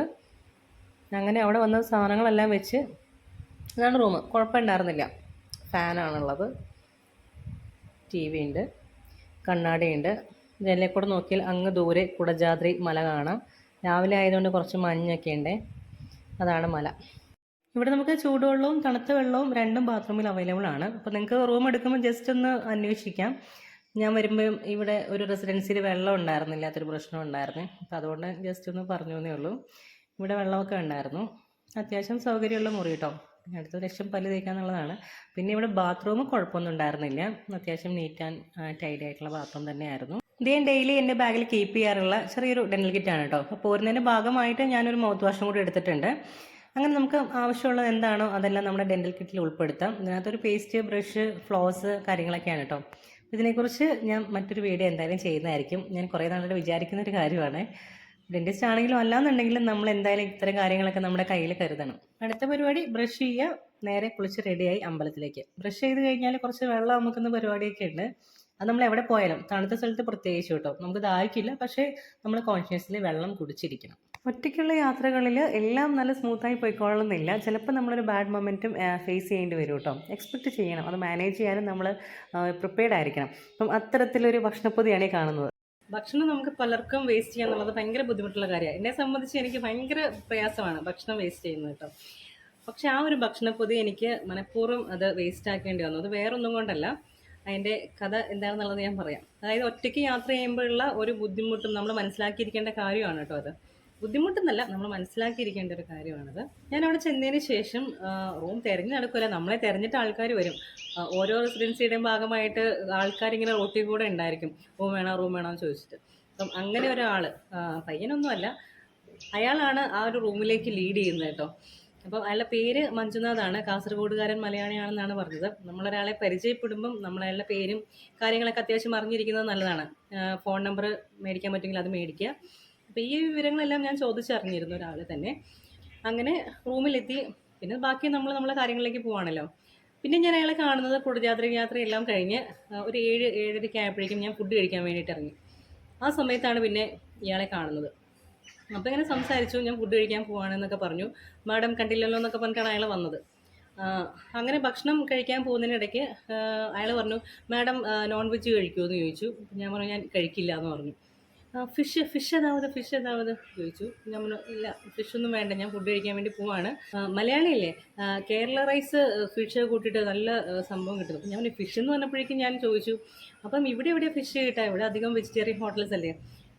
അങ്ങനെ അവിടെ വന്ന സാധനങ്ങളെല്ലാം വെച്ച് ഇതാണ് റൂം കുഴപ്പമുണ്ടായിരുന്നില്ല. ഫാനാണുള്ളത് ടി വി ഉണ്ട് കണ്ണാടിയുണ്ട്. ജനലിൽ കൂടെ നോക്കിയാൽ അങ്ങ് ദൂരെ കുടജാദ്രി മല കാണാം. രാവിലെ ആയതുകൊണ്ട് കുറച്ച് മഞ്ഞൊക്കെ ഉണ്ട് അതാണ് മല. ഇവിടെ നമുക്ക് ചൂടുവെള്ളവും തണുത്ത വെള്ളവും രണ്ടും ബാത്റൂമിൽ അവൈലബിൾ ആണ്. അപ്പോൾ നിങ്ങൾക്ക് റൂം എടുക്കുമ്പോൾ ജസ്റ്റ് ഒന്ന് അന്വേഷിക്കാം. ഞാൻ വരുമ്പോൾ ഇവിടെ ഒരു റെസിഡൻസിയിൽ വെള്ളം ഉണ്ടായിരുന്നില്ലാത്തൊരു പ്രശ്നം ഉണ്ടായിരുന്നു. അപ്പോൾ അതുകൊണ്ട് ജസ്റ്റ് ഒന്ന് പറഞ്ഞു എന്നേ ഉള്ളൂ. ഇവിടെ വെള്ളമൊക്കെ ഉണ്ടായിരുന്നു. അത്യാവശ്യം സൗകര്യമുള്ള മുറി കേട്ടോ. അടുത്ത ലക്ഷം പല്ല് തേക്കാന്നുള്ളതാണ് പിന്നെ ഇവിടെ ബാത്റൂം കുഴപ്പമൊന്നും ഉണ്ടായിരുന്നില്ല. അത്യാവശ്യം നീറ്റ് ആൻഡ് ടൈഡി ആയിട്ടുള്ള ബാത്റൂം തന്നെയായിരുന്നു. ഇത് ഞാൻ ഡെയിലി എന്റെ ബാഗിൽ കീപ്പ് ചെയ്യാറുള്ള ചെറിയൊരു ഡെന്റൽ കിറ്റ് കിറ്റാണ് കേട്ടോ അപ്പോൾ പോരുന്നതിന്റെ ഭാഗമായിട്ട് ഞാനൊരു മൗത്ത് വാഷും കൂടി എടുത്തിട്ടുണ്ട്. അങ്ങനെ നമുക്ക് ആവശ്യമുള്ളത് എന്താണോ അതെല്ലാം നമ്മുടെ ഡെന്റൽ കിറ്റിൽ ഉൾപ്പെടുത്താം. ഇതിനകത്തൊരു പേസ്റ്റ് ബ്രഷ് ഫ്ലോസ് കാര്യങ്ങളൊക്കെയാണ് കേട്ടോ ഇതിനെക്കുറിച്ച് ഞാൻ മറ്റൊരു വീഡിയോ എന്തായാലും ചെയ്യുന്നതായിരിക്കും. ഞാൻ കുറേ നാളായിട്ട് വിചാരിക്കുന്ന ഒരു കാര്യമാണ്. ഡെന്റിസ്റ്റ് ആണെങ്കിലും അല്ലാന്നുണ്ടെങ്കിലും നമ്മൾ എന്തായാലും ഇത്തരം കാര്യങ്ങളൊക്കെ നമ്മുടെ കയ്യിൽ കരുതണം. അടുത്ത പരിപാടി ബ്രഷ് ചെയ്യുക. നേരെ കുളിച്ച് റെഡിയായി അമ്പലത്തിലേക്ക്. ബ്രഷ് ചെയ്ത് കഴിഞ്ഞാൽ കുറച്ച് വെള്ളം അമുക്കുന്ന പരിപാടിയൊക്കെ ഉണ്ട്. അത് നമ്മൾ എവിടെ പോയാലും തണുത്ത സ്ഥലത്ത് പ്രത്യേകിച്ച് കേട്ടോ. നമുക്ക് ദാഹിക്കില്ല പക്ഷേ നമ്മൾ കോൺഷ്യസ്ലി വെള്ളം കുടിച്ചിരിക്കണം. ഒറ്റയ്ക്കുള്ള യാത്രകളിൽ എല്ലാം നല്ല സ്മൂത്തായി പോയിക്കൊള്ളുന്നില്ല ചിലപ്പോൾ നമ്മളൊരു ബാഡ് മൊമെന്റും ഫേസ് ചെയ്യേണ്ടി വരും കേട്ടോ. എക്സ്പെക്റ്റ് ചെയ്യണം. അത് മാനേജ് ചെയ്യാനും നമ്മൾ പ്രിപ്പയർഡ് ആയിരിക്കണം. അപ്പം അത്തരത്തിലൊരു ഭക്ഷണപ്പൊതിയാണ് കാണുന്നത്. ഭക്ഷണം നമുക്ക് പലർക്കും വേസ്റ്റ് ചെയ്യുക എന്നുള്ളത് ഭയങ്കര ബുദ്ധിമുട്ടുള്ള കാര്യമാണ്. എന്നെ സംബന്ധിച്ച് എനിക്ക് ഭയങ്കര പ്രയാസമാണ് ഭക്ഷണം വേസ്റ്റ് ചെയ്യുന്നത് കേട്ടോ. പക്ഷെ ആ ഒരു ഭക്ഷണപ്പൊതി എനിക്ക് മനഃപൂർവം അത് വേസ്റ്റ് ആക്കേണ്ടി വന്നു. അത് വേറൊന്നും കൊണ്ടല്ല. അതിന്റെ കഥ എന്താണെന്നുള്ളത് ഞാൻ പറയാം. അതായത് ഒറ്റയ്ക്ക് യാത്ര ചെയ്യുമ്പോഴുള്ള ഒരു ബുദ്ധിമുട്ടും നമ്മൾ മനസ്സിലാക്കിയിരിക്കേണ്ട കാര്യമാണ് കേട്ടോ അത്. ബുദ്ധിമുട്ടെന്നല്ല നമ്മൾ മനസ്സിലാക്കിയിരിക്കേണ്ട ഒരു കാര്യമാണത്. ഞാൻ അവിടെ ചെന്നതിന് ശേഷം റൂം തിരഞ്ഞു നടക്കില്ല നമ്മളെ തിരഞ്ഞിട്ട് ആൾക്കാർ വരും. ഓരോ റെസിഡൻസിയുടെയും ഭാഗമായിട്ട് ആൾക്കാരിങ്ങനെ റോട്ടിൽ കൂടെ ഉണ്ടായിരിക്കും. റൂം വേണോ റൂം വേണോ എന്ന് ചോദിച്ചിട്ട്. അപ്പം അങ്ങനെ ഒരാൾ പയ്യനൊന്നുമല്ല അയാളാണ് ആ ഒരു റൂമിലേക്ക് ലീഡ് ചെയ്യുന്നത് കേട്ടോ. അപ്പം അയാളുടെ പേര് മഞ്ജുനാഥാണ് കാസർഗോഡുകാരൻ മലയാളിയാണെന്നാണ് പറഞ്ഞത്. നമ്മളൊരാളെ പരിചയപ്പെടുമ്പം നമ്മളയാളുടെ പേരും കാര്യങ്ങളൊക്കെ അത്യാവശ്യം അറിഞ്ഞിരിക്കുന്നത് നല്ലതാണ്. ഫോൺ നമ്പർ മേടിക്കാൻ പറ്റുമെങ്കിൽ അത് മേടിക്കുക. അപ്പോൾ ഈ വിവരങ്ങളെല്ലാം ഞാൻ ചോദിച്ചറിഞ്ഞിരുന്നു രാവിലെ തന്നെ. അങ്ങനെ റൂമിലെത്തി. പിന്നെ ബാക്കി നമ്മൾ നമ്മളെ കാര്യങ്ങളിലേക്ക് പോവാണല്ലോ. പിന്നെ ഞാൻ അയാളെ കാണുന്നത് കുടജാത്ര യാത്രയെല്ലാം കഴിഞ്ഞ് ഒരു ഏഴ് ഏഴരയ്ക്ക് ആയപ്പോഴേക്കും ഞാൻ ഫുഡ് കഴിക്കാൻ വേണ്ടിയിട്ട് ഇറങ്ങി. ആ സമയത്താണ് പിന്നെ ഇയാളെ കാണുന്നത്. അപ്പോൾ ഇങ്ങനെ സംസാരിച്ചു ഞാൻ ഫുഡ് കഴിക്കാൻ പോവാണെന്നൊക്കെ പറഞ്ഞു. മാഡം കണ്ടില്ലല്ലോ എന്നൊക്കെ പറഞ്ഞിട്ടാണ് അയാൾ വന്നത്. അങ്ങനെ ഭക്ഷണം കഴിക്കാൻ പോകുന്നതിനിടയ്ക്ക് അയാൾ പറഞ്ഞു മാഡം നോൺ വെജ് കഴിക്കുമോ എന്ന് ചോദിച്ചു. ഞാൻ പറഞ്ഞു ഞാൻ കഴിക്കില്ല എന്ന് പറഞ്ഞു. ഫിഷ് ഫിഷ് ഏതാവത് ഫിഷ് ഏതാവത് ചോദിച്ചു. പറഞ്ഞു ഇല്ല ഫിഷൊന്നും വേണ്ട ഞാൻ ഫുഡ് കഴിക്കാൻ വേണ്ടി പോവാണ്. മലയാളിയല്ലേ കേരള റൈസ് ഫിഷ് കൂട്ടിയിട്ട് നല്ല സംഭവം കിട്ടും ഞാൻ ഫിഷ് എന്ന് പറഞ്ഞപ്പോഴേക്കും ഞാൻ ചോദിച്ചു അപ്പം ഇവിടെ എവിടെ ഫിഷ് കിട്ടാം? ഇവിടെ അധികം വെജിറ്റേറിയൻ ഹോട്ടൽസ് അല്ലേ?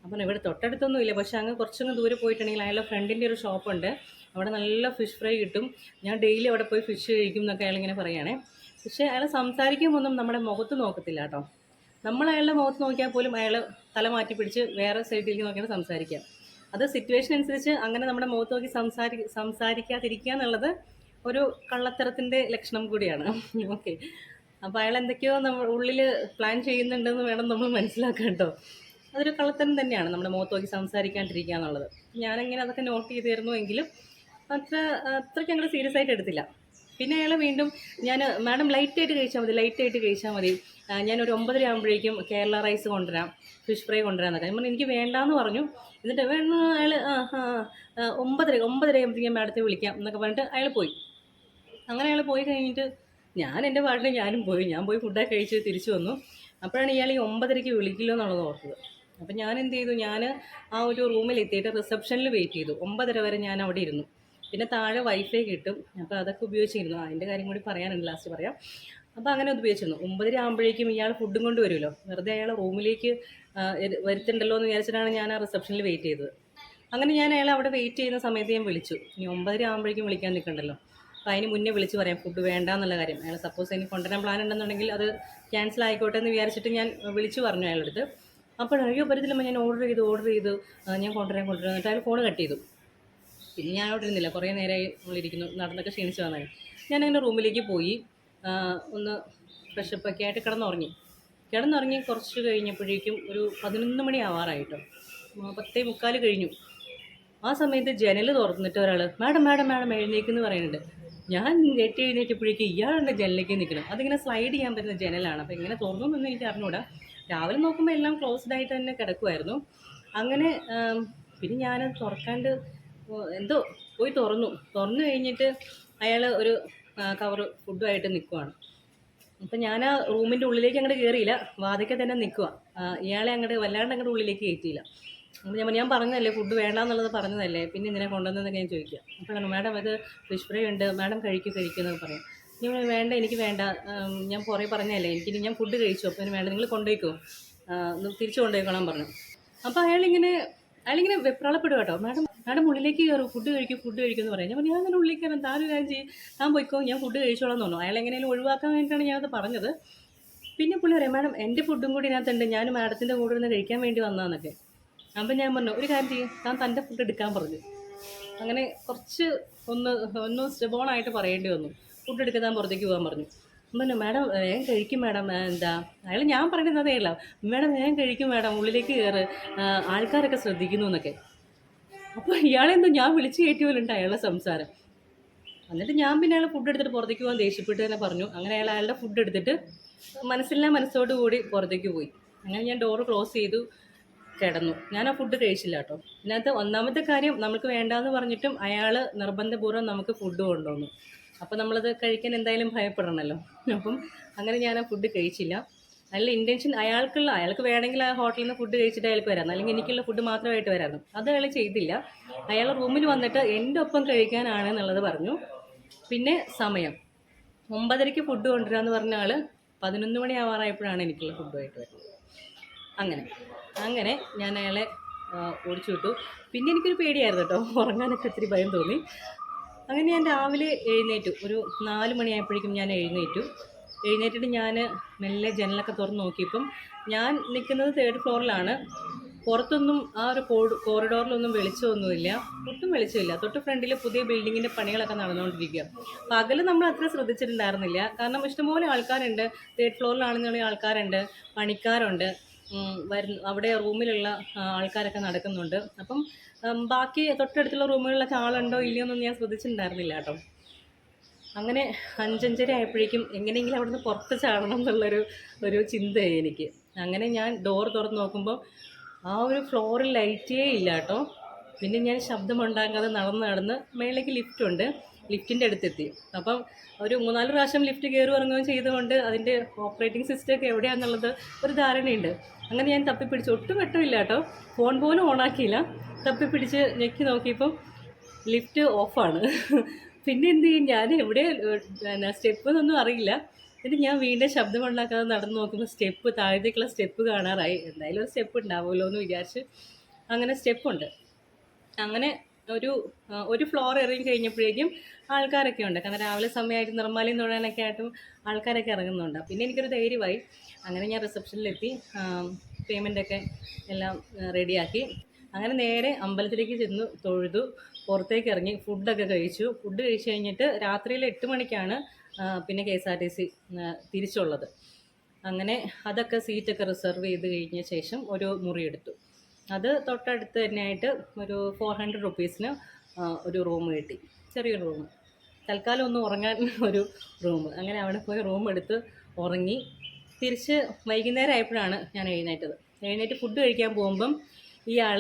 അപ്പം ഇവിടെ തൊട്ടടുത്തൊന്നും ഇല്ല. പക്ഷേ അങ്ങ് കുറച്ചൊന്ന് ദൂരെ പോയിട്ടുണ്ടെങ്കിൽ അയാളുടെ ഫ്രണ്ടിന്റെ ഒരു ഷോപ്പുണ്ട് അവിടെ നല്ല ഫിഷ് ഫ്രൈ കിട്ടും. ഞാൻ ഡെയിലി അവിടെ പോയി ഫിഷ് കഴിക്കും എന്നൊക്കെ അയാളിങ്ങനെ പറയുകയാണേ പക്ഷേ അയാൾ സംസാരിക്കുമ്പോൾ ഒന്നും നമ്മുടെ മുഖത്ത് നോക്കത്തില്ല കേട്ടോ. നമ്മൾ അയാളുടെ മുഖത്ത് നോക്കിയാൽ പോലും അയാൾ തല മാറ്റി പിടിച്ച് വേറെ സൈഡിലേക്ക് നോക്കിയാണ് സംസാരിക്കുക. അത് സിറ്റുവേഷൻ അനുസരിച്ച് അങ്ങനെ നമ്മുടെ മുഖത്ത് നോക്കി സംസാരി സംസാരിക്കാതിരിക്കുക എന്നുള്ളത് ഒരു കള്ളത്തരത്തിന്റെ ലക്ഷണം കൂടിയാണ്. ഓക്കെ അപ്പോൾ അയാൾ എന്തൊക്കെയോ നമ്മൾ ഉള്ളിൽ പ്ലാൻ ചെയ്യുന്നുണ്ടെന്ന് വേണം നമ്മൾ മനസ്സിലാക്കാൻ കേട്ടോ. അതൊരു കള്ളത്തരം തന്നെയാണ് നമ്മുടെ മുഖത്ത് നോക്കി സംസാരിക്കാണ്ടിരിക്കുക എന്നുള്ളത്. ഞാനങ്ങനെ അതൊക്കെ നോട്ട് ചെയ്തിരുന്നു എങ്കിലും അത്ര അത്രയ്ക്ക് ഞങ്ങൾ സീരിയസ് ആയിട്ട് എടുത്തില്ല. പിന്നെ അയാൾ വീണ്ടും ഞാൻ മാഡം ലൈറ്റായിട്ട് കഴിച്ചാൽ മതി ലൈറ്റായിട്ട് കഴിച്ചാൽ മതി. ഞാനൊരു ഒമ്പതര ആകുമ്പോഴേക്കും കേരള റൈസ് കൊണ്ടുവരാം. ഫിഷ് ഫ്രൈ കൊണ്ടുവരാമെന്നൊക്കെ ഞാൻ പറഞ്ഞു എനിക്ക് വേണ്ടാന്ന് പറഞ്ഞു. എന്നിട്ട് വേണ്ട അയാൾ ഒമ്പതര ഒമ്പതര ആകുമ്പോഴത്തേക്കും മാഡത്തെ വിളിക്കാം. എന്നൊക്കെ പറഞ്ഞിട്ട് അയാൾ പോയി. അങ്ങനെ അയാൾ പോയി കഴിഞ്ഞിട്ട് ഞാൻ എന്റെ പാട്ടിൽ ഞാനും പോയി. ഞാൻ പോയി ഫുഡൊക്കെ കഴിച്ച് തിരിച്ചു വന്നു. അപ്പോഴാണ് ഇയാൾ ഈ ഒമ്പതരയ്ക്ക് വിളിക്കില്ലോ എന്നുള്ളത് ഓർത്തത്. അപ്പം ഞാൻ എന്ത് ചെയ്തു? ഞാൻ ആ ഒരു റൂമിൽ എത്തിയിട്ട് റിസപ്ഷനിൽ വെയിറ്റ് ചെയ്തു. ഒമ്പതര വരെ ഞാൻ അവിടെ ഇരുന്നു. പിന്നെ താഴെ വൈഫൈ കിട്ടും. അപ്പോൾ അതൊക്കെ ഉപയോഗിച്ചിരുന്നു. അതിന്റെ കാര്യം കൂടി പറയാനുണ്ട്. ലാസ്റ്റ് പറയാം. അപ്പോൾ അങ്ങനെ ഉപയോഗിച്ചിരുന്നു. ഒമ്പതര ആകുമ്പോഴേക്കും ഇയാൾ ഫുഡും കൊണ്ട് വരുമല്ലോ. വെറുതെ അയാൾ റൂമിലേക്ക് വരുത്തുണ്ടല്ലോ എന്ന് വിചാരിച്ചിട്ടാണ് ഞാൻ ആ റിസപ്ഷനിൽ വെയിറ്റ് ചെയ്തത്. അങ്ങനെ ഞാൻ അയാൾ അവിടെ വെയിറ്റ് ചെയ്യുന്ന സമയത്ത് ഞാൻ വിളിച്ചു. ഇനി ഒമ്പതര ആകുമ്പോഴേക്കും വിളിക്കാൻ നിൽക്കണ്ടല്ലോ. അപ്പോൾ അതിന് മുന്നേ വിളിച്ച് പറയാം ഫുഡ് വേണ്ട എന്നുള്ള കാര്യം. അയാൾ സപ്പോസ് ഇനി കൊണ്ടുവരാൻ പ്ലാൻ ഉണ്ടെന്നുണ്ടെങ്കിൽ അത് ക്യാൻസൽ ആയിക്കോട്ടെ എന്ന് വിചാരിച്ചിട്ട് ഞാൻ വിളിച്ചു പറഞ്ഞു അയാളുടെ അടുത്ത്. അപ്പോൾ അയ്യോ പറ്റത്തില്ലമ്മ ഞാൻ ഓർഡർ ചെയ്തു ഓർഡർ ചെയ്തു. ഞാൻ കൊണ്ടുവരാൻ കൊണ്ടുവരാൻ എന്നിട്ട് അയാൾ ഫോൺ കട്ട് ചെയ്തു. പിന്നെ ഞാൻ അവിടെ ഇരുന്നില്ല. കുറേ നേരമായി നമ്മളിരിക്കുന്നു നടന്നൊക്കെ ക്ഷീണിച്ച് വന്നത്. ഞാൻ അങ്ങനെ റൂമിലേക്ക് പോയി. ഒന്ന് ഫ്രഷപ്പൊക്കെ ആയിട്ട് കിടന്നുറങ്ങി. കിടന്നുറങ്ങി കുറച്ച് കഴിഞ്ഞപ്പോഴേക്കും ഒരു പതിനൊന്ന് മണി ആവാറായിട്ടോ. പത്തേ മുക്കാൽ കഴിഞ്ഞു. ആ സമയത്ത് ജനൽ തുറന്നിട്ട് ഒരാൾ മാഡം മാഡം മാഡം എഴുന്നേക്കെന്ന് പറയുന്നുണ്ട്. ഞാൻ ഞെട്ടി എഴുന്നേറ്റപ്പോഴേക്കും ഇയാളുടെ ജനലിലേക്ക് നിൽക്കണം. അതിങ്ങനെ സ്ലൈഡ് ചെയ്യാൻ പറ്റുന്ന ജനലാണ്. അപ്പോൾ ഇങ്ങനെ തുറന്നു എന്ന് എനിക്ക് അറിഞ്ഞൂടാ. രാവിലെ നോക്കുമ്പോൾ എല്ലാം ക്ലോസ്ഡ് ആയിട്ട് തന്നെ കിടക്കുമായിരുന്നു അങ്ങനെ പിന്നെ ഞാൻ തുറക്കാണ്ട് എന്തോ പോയി തുറന്നു. തുറന്നു കഴിഞ്ഞിട്ട് അയാൾ ഒരു കവർ ഫുഡുമായിട്ട് നിൽക്കുവാണ് അപ്പം ഞാൻ ആ റൂമിന്റെ ഉള്ളിലേക്ക് അങ്ങോട്ട് കയറിയില്ല വാതിക്കെ തന്നെ നിൽക്കുക ഇയാളെ അങ്ങോട്ട് വല്ലാണ്ട് അങ്ങോട്ട് ഉള്ളിലേക്ക് കയറ്റിയില്ല അപ്പം ഞാൻ ഞാൻ പറഞ്ഞതല്ലേ ഫുഡ് വേണ്ട എന്നുള്ളത് പറഞ്ഞതല്ലേ? പിന്നെ ഇതിനെ കൊണ്ടുവന്നതെന്നൊക്കെ ഞാൻ ചോദിക്കുക. അപ്പോഴാണ് മാഡം അത് ഫിഷ് ഫ്രൈ ഉണ്ട്. മാഡം കഴിക്കും കഴിക്കും എന്നൊക്കെ പറയും. ഞാൻ വേണ്ട എനിക്ക് വേണ്ട. ഞാൻ പുറകെ പറഞ്ഞതല്ലേ? എനിക്ക് ഞാൻ ഫുഡ് കഴിച്ചു. അപ്പോൾ അതിന് വേണ്ട നിങ്ങൾ കൊണ്ടുപോയിക്കോ? തിരിച്ചു കൊണ്ടുപോയിക്കോളാൻ പറഞ്ഞു. അപ്പോൾ അയാളിങ്ങനെ അയാളിങ്ങനെ വെപ്രാളപ്പെടുക കേട്ടോ മാഡം മാഡം ഉള്ളിലേക്ക് കയറും ഫുഡ് കഴിക്കും ഫുഡ് കഴിക്കും എന്ന് പറയാം. ഞാൻ ഞാൻ അങ്ങനെ ഉള്ളിലേക്ക് കയറാം. താൻ ഒരു കാര്യം ചെയ്യും. താൻ പോയിക്കോ ഞാൻ ഫുഡ് കഴിച്ചോളാം എന്ന് പറഞ്ഞു. അയാൾ എങ്ങനെയാലും ഒഴിവാക്കാൻ വേണ്ടിയിട്ടാണ് ഞാനത് പറഞ്ഞത്. പിന്നെ പുള്ളി പറയാം മാഡം എന്റെ ഫുഡും കൂടി ഇതിനകത്തുണ്ട്. ഞാൻ മാഡത്തിന്റെ കൂടെ നിന്ന് കഴിക്കാൻ വേണ്ടി വന്നതെന്നൊക്കെ. അപ്പം ഞാൻ പറഞ്ഞു ഒരു കാര്യം ചെയ്യും. താൻ തന്റെ ഫുഡ് എടുക്കാൻ പറഞ്ഞു. അങ്ങനെ കുറച്ച് ഒന്ന് ഒന്ന് സ്റ്റെബോണായിട്ട് പറയേണ്ടി വന്നു. ഫുഡ് എടുക്കാൻ പുറത്തേക്ക് പോകാൻ പറഞ്ഞു. അപ്പം മാഡം വേഗം കഴിക്കും മാഡം. എന്താ? അയാൾ ഞാൻ പറയുന്നത് അതേ അല്ല മാഡം വേഗം കഴിക്കും മാഡം. ഉള്ളിലേക്ക് കയറ് ആൾക്കാരൊക്കെ ശ്രദ്ധിക്കുന്നു എന്നൊക്കെ. അപ്പോൾ ഇയാളെന്തോ ഞാൻ വിളിച്ചു കയറ്റി പോലുണ്ട് അയാളുടെ സംസാരം. എന്നിട്ട് ഞാൻ പിന്നെ അയാൾ ഫുഡ് എടുത്തിട്ട് പുറത്തേക്ക് പോകാൻ ദേഷ്യപ്പെട്ട് തന്നെ പറഞ്ഞു. അങ്ങനെ അയാൾ അയാളുടെ ഫുഡ് എടുത്തിട്ട് മനസ്സിലെ മനസ്സോട് കൂടി പുറത്തേക്ക് പോയി. അങ്ങനെ ഞാൻ ഡോറ് ക്ലോസ് ചെയ്തു കിടന്നു. ഞാൻ ആ ഫുഡ് കഴിച്ചില്ല കേട്ടോ. ഇതിനകത്ത് ഒന്നാമത്തെ കാര്യം നമുക്ക് വേണ്ടാന്ന് പറഞ്ഞിട്ടും അയാൾ നിർബന്ധപൂർവം നമുക്ക് ഫുഡ് കൊണ്ടുവന്നു. അപ്പോൾ നമ്മളത് കഴിക്കാൻ എന്തായാലും ഭയപ്പെടണമല്ലോ അപ്പം അങ്ങനെ ഞാൻ ആ ഫുഡ് കഴിച്ചില്ല. അതിൽ ഇന്റൻഷൻ അയാൾക്കുള്ള അയാൾക്ക് വേണമെങ്കിൽ ആ ഹോട്ടലിൽ നിന്ന് ഫുഡ് കഴിച്ചിട്ട് അയാൾക്ക് വരാം. അല്ലെങ്കിൽ എനിക്കുള്ള ഫുഡ് മാത്രമായിട്ട് വരാം അത് അയാൾ ചെയ്തില്ല. അയാൾ റൂമിൽ വന്നിട്ട് എന്റെ ഒപ്പം കഴിക്കാനാണ് എന്നുള്ളത് പറഞ്ഞു. പിന്നെ സമയം. ഒമ്പതരയ്ക്ക് ഫുഡ് കൊണ്ടുവരാമെന്ന് പറഞ്ഞ പതിനൊന്ന് മണി ആവാറായപ്പോഴാണ് എനിക്കുള്ള ഫുഡുമായിട്ട് വരുന്നത്. അങ്ങനെ. അങ്ങനെ ഞാൻ അയാളെ ഓടിച്ചു വിട്ടു. പിന്നെ എനിക്കൊരു പേടിയായിരുന്നു കേട്ടോ. ഉറങ്ങാനൊക്കെ ഇത്തിരി ഭയം തോന്നി. അങ്ങനെ ഞാൻ രാവിലെ എഴുന്നേറ്റു. ഒരു നാല് മണിയായപ്പോഴേക്കും ഞാൻ എഴുന്നേറ്റു. എഴുന്നേറ്റിട്ട് ഞാൻ മെല്ലെ ജനലൊക്കെ തുറന്ന് നോക്കിയപ്പം ഞാൻ നിൽക്കുന്നത് തേർഡ് ഫ്ലോറിലാണ് പുറത്തൊന്നും ആ ഒരു കോറിഡോറിലൊന്നും വെളിച്ചമൊന്നുമില്ല. ഒട്ടും വെളിച്ചമില്ല. തൊട്ട് ഫ്രണ്ടിൽ പുതിയ ബിൽഡിങ്ങിന്റെ പണികളൊക്കെ നടന്നുകൊണ്ടിരിക്കുക. പകൽ നമ്മൾ അത്ര ശ്രദ്ധിച്ചിട്ടുണ്ടായിരുന്നില്ല. കാരണം ഇഷ്ടംപോലെ ആൾക്കാരുണ്ട്. തേർഡ് ഫ്ലോറിലാണെന്നുള്ള ആൾക്കാരുണ്ട്. പണിക്കാരുണ്ട്. വരുന്ന അവിടെ റൂമിലുള്ള ആൾക്കാരൊക്കെ നടക്കുന്നുണ്ട്. അപ്പം ബാക്കി തൊട്ടടുത്തുള്ള റൂമുകളിലൊക്കെ ആളുണ്ടോ ഇല്ലയോ എന്നൊന്നും ഞാൻ ശ്രദ്ധിച്ചിട്ടുണ്ടായിരുന്നില്ല കേട്ടോ. അങ്ങനെ അഞ്ചഞ്ചര ആയപ്പോഴേക്കും എങ്ങനെയെങ്കിലും അവിടുന്ന് പുറത്ത് ചാടണം എന്നുള്ളൊരു ഒരു ചിന്തയായി എനിക്ക്. അങ്ങനെ ഞാൻ ഡോർ തുറന്ന് നോക്കുമ്പോൾ ആ ഒരു ഫ്ലോറിൽ ലൈറ്റേ ഇല്ല കേട്ടോ. പിന്നെ ഞാൻ ശബ്ദമുണ്ടാകാതെ നടന്ന് നടന്ന് മേളിലേക്ക് ലിഫ്റ്റ് ഉണ്ട്. ലിഫ്റ്റിന്റെ അടുത്തെത്തി. അപ്പം ഒരു മൂന്നാൽ പ്രാവശ്യം ലിഫ്റ്റ് കയറി ഇറങ്ങുകയും ചെയ്തുകൊണ്ട് അതിന്റെ ഓപ്പറേറ്റിംഗ് സിസ്റ്റമൊക്കെ എവിടെയാണെന്നുള്ളത് ഒരു ധാരണയുണ്ട്. അങ്ങനെ ഞാൻ തപ്പിപ്പിടിച്ച് ഒട്ടും വെട്ടമില്ല കേട്ടോ. ഫോൺ പോലും ഓണാക്കിയില്ല തപ്പിപ്പിടിച്ച് ഞെക്കി നോക്കിയപ്പം ലിഫ്റ്റ് ഓഫാണ് പിന്നെ എന്ത് ചെയ്യും ഞാൻ എവിടെ സ്റ്റെപ്പ് എന്നൊന്നും അറിയില്ല. എന്നിട്ട് ഞാൻ വീണ്ടും ശബ്ദമുണ്ടാക്കാതെ നടന്നു നോക്കുമ്പോൾ സ്റ്റെപ്പ് താഴത്തേക്കുള്ള സ്റ്റെപ്പ് കാണാറായി. എന്തായാലും ഒരു സ്റ്റെപ്പ് ഉണ്ടാവുമല്ലോ എന്ന് വിചാരിച്ച് അങ്ങനെ സ്റ്റെപ്പുണ്ട്. അങ്ങനെ ഒരു ഒരു ഫ്ലോർ ഇറങ്ങി കഴിഞ്ഞപ്പോഴേക്കും ആൾക്കാരൊക്കെ ഉണ്ട്. കാരണം രാവിലെ സമയമായിട്ട് നിർമ്മാലയം തൊഴാനൊക്കെ ആയിട്ടും ആൾക്കാരൊക്കെ ഇറങ്ങുന്നുണ്ട്. പിന്നെ എനിക്കൊരു ധൈര്യമായി. അങ്ങനെ ഞാൻ റിസപ്ഷനിലെത്തി. പേയ്മെന്റൊക്കെ എല്ലാം റെഡിയാക്കി അങ്ങനെ നേരെ അമ്പലത്തിലേക്ക് ചെന്നു തൊഴുതു. പുറത്തേക്ക് ഇറങ്ങി ഫുഡൊക്കെ കഴിച്ചു. ഫുഡ് കഴിച്ചു കഴിഞ്ഞിട്ട് രാത്രിയിൽ എട്ട് മണിക്കാണ് പിന്നെ K S R T C തിരിച്ചുള്ളത്. അങ്ങനെ അതൊക്കെ സീറ്റൊക്കെ റിസർവ് ചെയ്ത് കഴിഞ്ഞ ശേഷം ഒരു മുറി എടുത്തു അത് തൊട്ടടുത്ത് തന്നെയായിട്ട് ഒരു ഫോർ ഹൺഡ്രഡ് റുപ്പീസിന് ഒരു റൂം കിട്ടി. ചെറിയൊരു റൂം തൽക്കാലം ഒന്ന് ഉറങ്ങാൻ ഒരു റൂം അങ്ങനെ അവിടെ പോയി റൂം എടുത്ത് ഉറങ്ങി. തിരിച്ച് വൈകുന്നേരം ആയപ്പോഴാണ് ഞാൻ എഴുന്നേറ്റത്. എഴുന്നേറ്റ് ഫുഡ് കഴിക്കാൻ പോകുമ്പം ഇയാൾ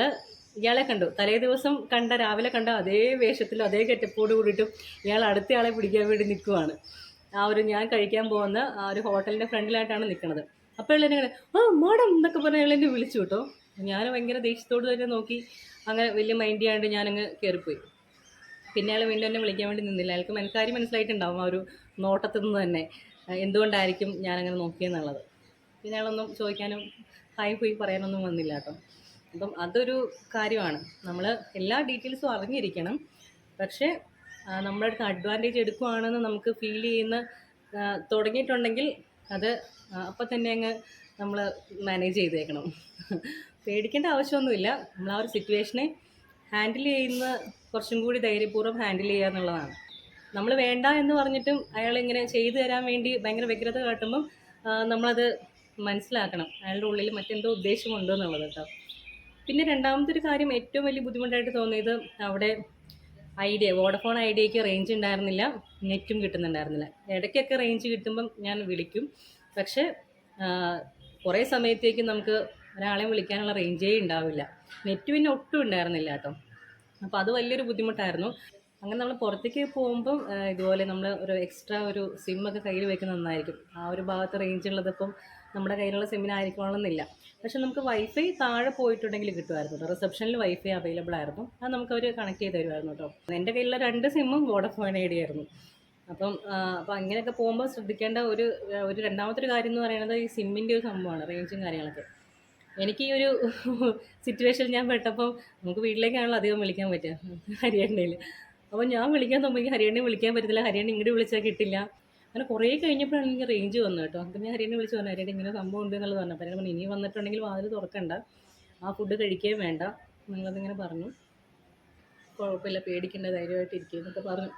ഇയാളെ കണ്ടു. തലേ ദിവസം കണ്ട രാവിലെ കണ്ട അതേ വേഷത്തിലും അതേ കെറ്റപ്പോട് കൂടിയിട്ടും ഇയാൾ അടുത്ത ആളെ പിടിക്കാൻ വേണ്ടി നിൽക്കുവാണ് ആ ഒരു ഞാൻ കഴിക്കാൻ പോകുന്ന ആ ഒരു ഹോട്ടലിന്റെ ഫ്രണ്ടിലായിട്ടാണ് നിൽക്കുന്നത് അപ്പോൾ ഇയാൾ എന്നെ ആ മാഡം എന്നൊക്കെ പറഞ്ഞ് ഇയാൾ എന്നെ വിളിച്ചു കേട്ടോ. ഞാൻ ഭയങ്കര ദേഷ്യത്തോട് തന്നെ നോക്കി അങ്ങനെ വലിയ മൈൻഡ് ചെയ്യാണ്ട് ഞാനങ്ങ് കയറിപ്പോയി പിന്നെ അയാൾ വീണ്ടും എന്നെ വിളിക്കാൻ വേണ്ടി നിന്നില്ല. അയാൾക്ക് മനസ്സാരി മനസ്സിലായിട്ടുണ്ടാവും ആ ഒരു നോട്ടത്തിൽ നിന്ന് തന്നെ. എന്തുകൊണ്ടായിരിക്കും ഞാനങ്ങനെ നോക്കിയെന്നുള്ളത്? പിന്നെ അയാളൊന്നും ചോദിക്കാനും ഹായ് പോയി പറയാനൊന്നും വന്നില്ല കേട്ടോ. അപ്പം അതൊരു കാര്യമാണ്. നമ്മൾ എല്ലാ ഡീറ്റെയിൽസും അറിഞ്ഞിരിക്കണം. പക്ഷേ നമ്മുടെ അടുത്ത് അഡ്വാന്റേജ് എടുക്കുവാണെന്ന് നമുക്ക് ഫീൽ ചെയ്യുന്ന തുടങ്ങിയിട്ടുണ്ടെങ്കിൽ അത് അപ്പം തന്നെ അങ്ങ് നമ്മൾ മാനേജ് ചെയ്തേക്കണം. പേടിക്കേണ്ട ആവശ്യമൊന്നുമില്ല. നമ്മൾ ആ ഒരു സിറ്റുവേഷനെ ഹാൻഡിൽ ചെയ്യുന്ന കുറച്ചും കൂടി ധൈര്യപൂർവം ഹാൻഡിൽ ചെയ്യുക എന്നുള്ളതാണ്. നമ്മൾ വേണ്ട എന്ന് പറഞ്ഞിട്ടും അയാൾ ഇങ്ങനെ ചെയ്തു തരാൻ വേണ്ടി ഭയങ്കര വ്യഗ്രത കാട്ടുമ്പം നമ്മളത് മനസ്സിലാക്കണം. അയാളുടെ ഉള്ളിൽ മറ്റെന്തോ ഉദ്ദേശമുണ്ടോ എന്നുള്ളത് കേട്ടോ. പിന്നെ രണ്ടാമത്തെ ഒരു കാര്യം ഏറ്റവും വലിയ ബുദ്ധിമുട്ടായിട്ട് തോന്നിയത് അവിടെ ഐഡിയ വോഡഫോൺ ഐഡിയയ്ക്ക് റേഞ്ച് ഉണ്ടായിരുന്നില്ല നെറ്റും കിട്ടുന്നുണ്ടായിരുന്നില്ല. ഇടയ്ക്കൊക്കെ റേഞ്ച് കിട്ടുമ്പം ഞാൻ വിളിക്കും. പക്ഷേ കുറേ സമയത്തേക്ക് നമുക്ക് ഒരാളെ വിളിക്കാനുള്ള റേഞ്ചേ ഉണ്ടാവില്ല. നെറ്റ് പിന്നെ ഒട്ടും ഉണ്ടായിരുന്നില്ല കേട്ടോ. അപ്പോൾ അത് വലിയൊരു ബുദ്ധിമുട്ടായിരുന്നു. അങ്ങനെ നമ്മൾ പുറത്തേക്ക് പോകുമ്പം ഇതുപോലെ നമ്മൾ ഒരു എക്സ്ട്രാ ഒരു സിമ്മൊക്കെ കയ്യിൽ വെക്കുന്നത് നന്നായിരിക്കും. ആ ഒരു ഭാഗത്ത് റേഞ്ച് ഉള്ളതിപ്പം നമ്മുടെ കയ്യിലുള്ള സിമ്മിനായിരിക്കണമെന്നില്ല പക്ഷെ നമുക്ക് വൈഫൈ താഴെ പോയിട്ടുണ്ടെങ്കിൽ കിട്ടുമായിരുന്നു കേട്ടോ. റിസപ്ഷനിൽ വൈഫൈ അവൈലബിൾ ആയിരുന്നു. അത് നമുക്ക് അവർ കണക്ട് ചെയ്ത് തരുമായിരുന്നു കേട്ടോ. എന്റെ കയ്യിലുള്ള രണ്ട് സിമ്മും വോഡഫോൺ ഐഡിയ ആയിരുന്നു. അപ്പം അപ്പം അങ്ങനെയൊക്കെ പോകുമ്പോൾ ശ്രദ്ധിക്കേണ്ട ഒരു ഒരു രണ്ടാമത്തെ ഒരു കാര്യം എന്ന് പറയുന്നത് ഈ സിമ്മിന്റെ ഒരു സംഭവമാണ് റേഞ്ചും കാര്യങ്ങളൊക്കെ. എനിക്ക് ഈ ഒരു സിറ്റുവേഷൻ ഞാൻ പെട്ടപ്പോൾ നമുക്ക് വീട്ടിലേക്കാണല്ലോ അധികം വിളിക്കാൻ പറ്റുക. ഹരിയാണയിൽ അപ്പോൾ ഞാൻ വിളിക്കാൻ തുടങ്ങി ഹരിയാണയെ വിളിക്കാൻ പറ്റത്തില്ല. ഹരിയാണ ഇങ്ങോട്ട് വിളിച്ചാൽ കിട്ടില്ല. അങ്ങനെ കുറേ കഴിഞ്ഞപ്പോഴാണ് എനിക്ക് റേഞ്ച് വന്നത് കേട്ടോ. അപ്പം ഞാൻ ഹരിയാണയെ വിളിച്ച് പറഞ്ഞു ഹരിയുടെ ഇങ്ങനെ സംഭവം ഉണ്ട് എന്നുള്ളത് പറഞ്ഞു. അപ്പം പറഞ്ഞു ഇനി വന്നിട്ടുണ്ടെങ്കിൽ വാതിൽ തുറക്കണ്ട. ആ ഫുഡ് കഴിക്കുകയും വേണ്ട നിങ്ങളതിങ്ങനെ പറഞ്ഞു. കുഴപ്പമില്ല പേടിക്കേണ്ട ധൈര്യമായിട്ട് ഇരിക്കുക എന്നൊക്കെ പറഞ്ഞു.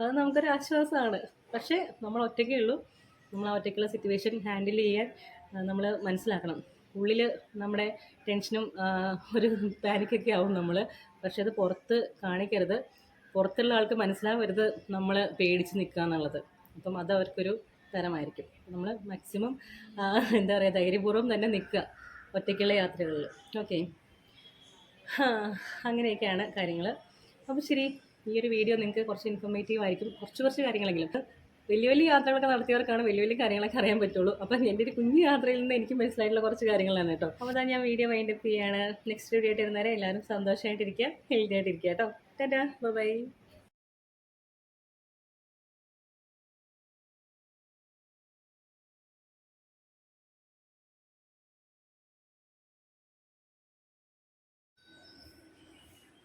അത് നമുക്കൊരു ആശ്വാസമാണ്. പക്ഷേ നമ്മൾ ഒറ്റയ്ക്കേ ഉള്ളൂ. നമ്മൾ ആ ഒറ്റയ്ക്കുള്ള സിറ്റുവേഷൻ ഹാൻഡിൽ ചെയ്യാൻ നമ്മൾ മനസ്സിലാക്കണം. ഉള്ളിൽ നമ്മുടെ ടെൻഷനും ഒരു പാനിക്കൊക്കെ ആവും നമ്മൾ പക്ഷേ അത് പുറത്ത് കാണിക്കരുത്. പുറത്തുള്ള ആൾക്ക് മനസ്സിലാവരുത് നമ്മൾ പേടിച്ച് നിൽക്കുക എന്നുള്ളത് അപ്പം അത് അവർക്കൊരു തരമായിരിക്കും. നമ്മൾ മാക്സിമം എന്താ പറയുക ധൈര്യപൂർവം തന്നെ നിൽക്കുക ഒറ്റയ്ക്കുള്ള യാത്രകളിൽ ഓക്കെ അങ്ങനെയൊക്കെയാണ് കാര്യങ്ങൾ അപ്പോൾ ശരി ഈ ഒരു വീഡിയോ നിങ്ങൾക്ക് കുറച്ച് ഇൻഫോർമേറ്റീവ് ആയിരിക്കും. കുറച്ച് കുറച്ച് കാര്യങ്ങളെങ്കിലും. വലിയ വലിയ യാത്രകളൊക്കെ നടത്തിയവർക്കാണ് വലിയ വലിയ കാര്യങ്ങളൊക്കെ അറിയാൻ പറ്റുള്ളൂ. അപ്പം എന്റെ ഒരു കുഞ്ഞു യാത്രയിൽ നിന്ന് എനിക്ക് മനസ്സിലായിട്ടുള്ള കുറച്ച് കാര്യങ്ങളാണ് കേട്ടോ. അപ്പോൾ അതാ ഞാൻ വീഡിയോ വൈൻഡ് അപ്പ് ചെയ്യാണ്. നെക്സ്റ്റ് വീഡിയോ ആയിട്ട് ഇരുന്നേരം എല്ലാവരും സന്തോഷമായിട്ടിരിക്കുക ഹെൽത്തി ആയിട്ടിരിക്കുക കേട്ടോ. ടാറ്റാ ബൈ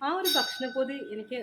ആ ഒരു ഭക്ഷണപ്പൊതി എനിക്ക്